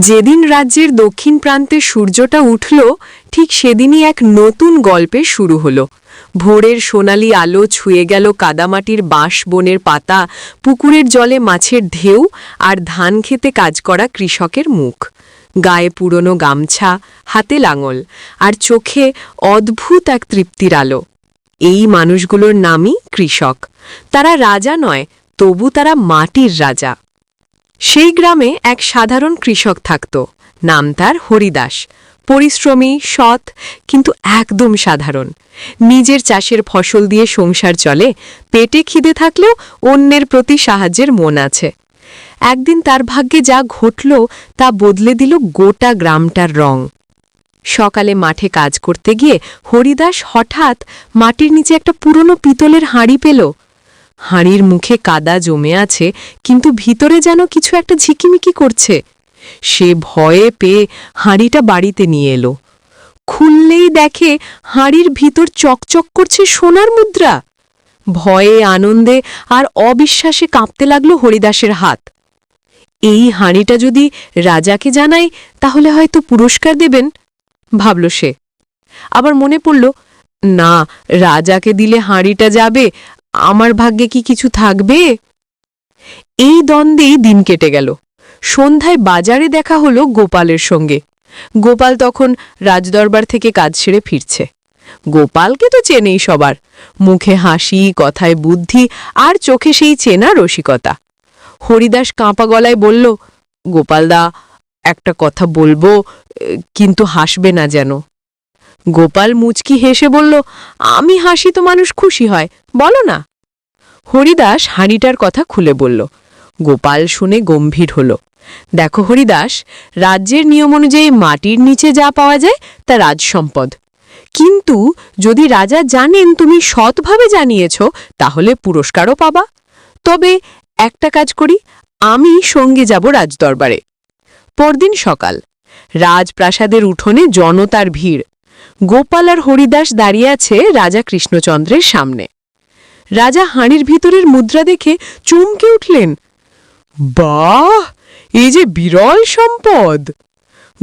যেদিন রাজ্যের দক্ষিণ প্রান্তে সূর্যটা উঠল, ঠিক সেদিনই এক নতুন গল্পের শুরু হলো। ভোরের সোনালি আলো ছুঁয়ে গেল কাদামাটির বাঁশ বনের পাতা, পুকুরের জলে মাছের ঢেউ আর ধান খেতে কাজ করা কৃষকের মুখ। গায়ে পুরনো গামছা, হাতে লাঙল আর চোখে অদ্ভুত এক তৃপ্তির আলো। এই মানুষগুলোর নামই কৃষক। তারা রাজা নয়, তবু তারা মাটির রাজা। সেই গ্রামে এক সাধারণ কৃষক থাকত। নাম তার হরিদাস। পরিশ্রমী, সৎ, কিন্তু একদম সাধারণ। নিজের চাষের ফসল দিয়ে সংসার চলে, পেটে খিদে থাকলেও অন্যের প্রতি সাহায্যের মন আছে। একদিন তার ভাগ্যে যা ঘটল, তা বদলে দিল গোটা গ্রামটার রং। সকালে মাঠে কাজ করতে গিয়ে হরিদাস হঠাৎ মাটির নিচে একটা পুরনো পিতলের হাঁড়ি পেল। হাঁড়ির মুখে কাদা জমে আছে, কিন্তু ভিতরে যেন কিছু একটা ঝিকিমিকি করছে। সে ভয়ে পেয়ে হাঁড়িটা বাড়িতে নিয়ে এলো। খুললেই দেখে হাঁড়ির ভিতর চকচক করছে সোনার মুদ্রা। ভয়ে, আনন্দে আর অবিশ্বাসে কাঁপতে লাগল হরিদাসের হাত। এই হাঁড়িটা যদি রাজাকে জানাই, তাহলে হয়তো পুরস্কার দেবেন, ভাবল সে। আবার মনে পড়ল, না, রাজাকে দিলে হাঁড়িটা যাবে আমার ভাগ্যে কি কিছু থাকবে? এই দ্বন্দ্বেই দিন কেটে গেল। সন্ধ্যায় বাজারে দেখা হলো গোপালের সঙ্গে। গোপাল তখন রাজদরবার থেকে কাজ সেরে ফিরছে। গোপালকে তো চেনেই সবার। মুখে হাসি, কথায় বুদ্ধি আর চোখে সেই চেনা রসিকতা। হরিদাস কাঁপা গলায় বলল, গোপালদা, একটা কথা বলব, কিন্তু হাসবে না যেন। গোপাল মুচকি হেসে বলল, আমি হাসি তো মানুষ খুশি হয়, বলো না? হরিদাস হাঁড়িটার কথা খুলে বলল। গোপাল শুনে গম্ভীর হল। দেখো হরিদাস, রাজ্যের নিয়ম অনুযায়ী মাটির নিচে যা পাওয়া যায়, তা রাজসম্পদ। কিন্তু যদি রাজা জানেন তুমি সৎভাবে জানিয়েছ, তাহলে পুরস্কারও পাবা। তবে একটা কাজ করি, আমি সঙ্গে যাব রাজদরবারে। পরদিন সকাল। রাজপ্রাসাদের উঠোনে জনতার ভিড়। গোপাল আর হরিদাস দাঁড়িয়ে আছে রাজা কৃষ্ণচন্দ্রের সামনে। রাজা হাঁড়ির ভিতরের মুদ্রা দেখে চমকে উঠলেন। বাহ! এই যে বিরল সম্পদ!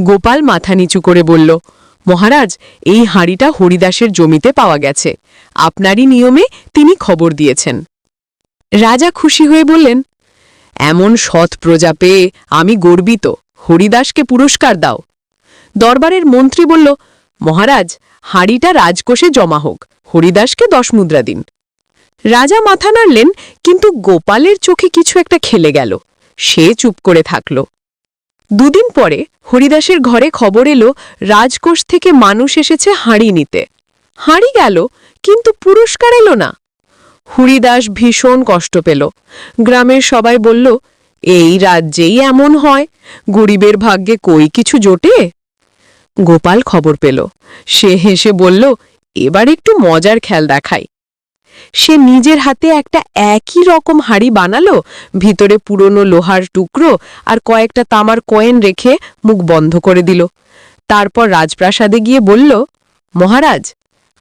গোপাল মাথা নিচু করে বলল, মহারাজ, এই হাঁড়িটা হরিদাসের জমিতে পাওয়া গেছে। আপনারই নিয়মে তিনি খবর দিয়েছেন। রাজা খুশি হয়ে বললেন, এমন সৎ প্রজা পেয়ে আমি গর্বিত। হরিদাসকে পুরস্কার দাও। দরবারের মন্ত্রী বলল মহারাজ, হাঁড়িটা রাজকোষে জমা হোক। হরিদাসকে দশ মুদ্রা দিন। রাজা মাথা নাড়লেন, কিন্তু গোপালের চোখে কিছু একটা খেলে গেল। সে চুপ করে থাকল। দুদিন পরে হরিদাসের ঘরে খবর এলো, রাজকোষ থেকে মানুষ এসেছে হাঁড়ি নিতে। হাঁড়ি গেল, কিন্তু পুরস্কার এলো না। হরিদাস ভীষণ কষ্ট পেল। গ্রামের সবাই বলল, এই রাজ্যেই এমন হয়। গরিবের ভাগ্যে কই কিছু জোটে? গোপাল খবর পেল। সে হেসে বলল, এবার একটু মজার খেল দেখাই। সে নিজের হাতে একটা একই রকম হাড়ি বানালো, ভিতরে পুরনো লোহার টুকরো আর কয়েকটা তামার কয়েন রেখে মুখ বন্ধ করে দিল। তারপর রাজপ্রাসাদে গিয়ে বলল, মহারাজ,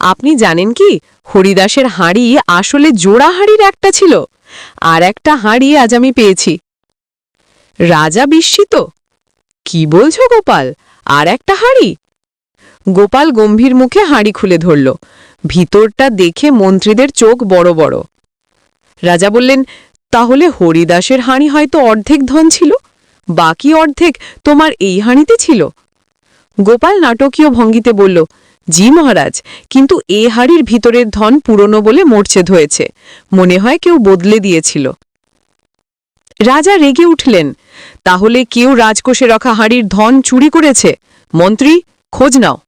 আপনি জানেন কি, হরিদাসের হাঁড়ি আসলে জোড়া হাঁড়ির একটা ছিল, আর একটা হাঁড়ি আজ আমি পেয়েছি। রাজা বিস্মিত? কি বলছো গোপাল? আর একটা হাঁড়ি? গোপাল গম্ভীর মুখে হাঁড়ি খুলে ধরল। ভিতরটা দেখে মন্ত্রীদের চোখ বড় বড়। রাজা বললেন, তাহলে হরিদাসের হাঁড়ি হয়তো অর্ধেক ধন ছিল, বাকি অর্ধেক তোমার এই হাঁড়িতে ছিল। গোপাল নাটকীয় ভঙ্গিতে বলল, জি মহারাজ, কিন্তু এ হাড়ির ভিতরের ধন পুরনো বলে মোর্চেদ হয়েছে। মনে হয় কেউ বদলে দিয়েছিল। রাজা রেগে উঠলেন। তাহলে কেউ রাজকোষে রাখা হাঁড়ির ধন চুরি করেছে? মন্ত্রী, খোঁজ নাও।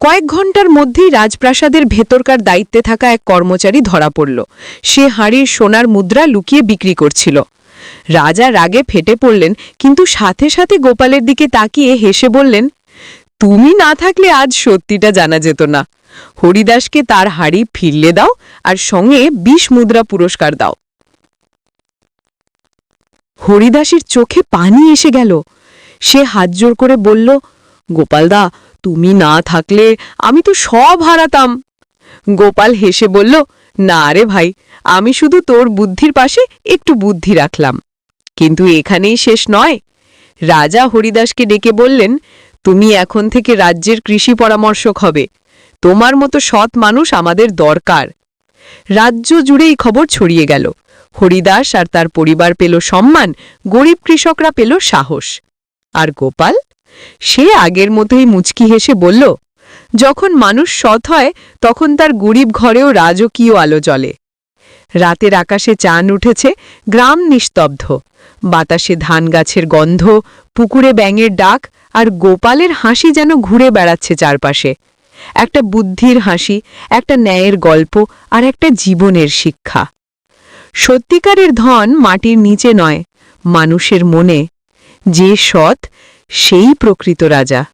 কয়েক ঘণ্টার মধ্যেই রাজপ্রাসাদের ভেতরকার দায়িত্বে থাকা এক কর্মচারী ধরা পড়ল। সে হাঁড়ির সোনার মুদ্রা লুকিয়ে বিক্রি করছিল। রাজা রাগে ফেটে পড়লেন, কিন্তু সাথে সাথে গোপালের দিকে তাকিয়ে হেসে বললেন, তুমি না থাকলে আজ সত্যিটা জানা যেত না। হরিদাসকে তার হাড়ি ফিরলে দাও আর সঙ্গে বিশ মুদ্রা পুরস্কার দাও। হরিদাসের চোখে পানি এসে গেল। সে হাত জোর করে বলল, গোপালদা, তুমি না থাকলে আমি তো সব হারাতাম। গোপাল হেসে বলল, না রে ভাই, আমি শুধু তোর বুদ্ধির পাশে একটু বুদ্ধি রাখলাম। কিন্তু এখানেই শেষ নয়। রাজা হরিদাসকে ডেকে বললেন, তুমি এখন থেকে রাজ্যের কৃষি পরামর্শক হবে। তোমার মতো সৎ মানুষ আমাদের দরকার। রাজ্য জুড়ে এই খবর ছড়িয়ে গেল। হরিদাস আর তার পরিবার পেল সম্মান, গরিব কৃষকরা পেল সাহস। আর গোপাল? সে আগের মতোই মুচকি হেসে বলল, যখন মানুষ সৎ হয়, তখন তার গরিব ঘরেও রাজকীয় আলো জ্বলে। রাতের আকাশে চান উঠেছে, গ্রাম নিস্তব্ধ। বাতাসে ধান গাছের গন্ধ, পুকুরে ব্যাঙের ডাক, আর গোপালের হাসি যেন ঘুরে বেড়াচ্ছে চারপাশে। একটা বুদ্ধির হাসি, একটা ন্যায়ের গল্প, আর একটা জীবনের শিক্ষা। সত্যিকারের ধন মাটির নিচে নয় মানুষের মনে। যে সৎ সেই প্রকৃত রাজা।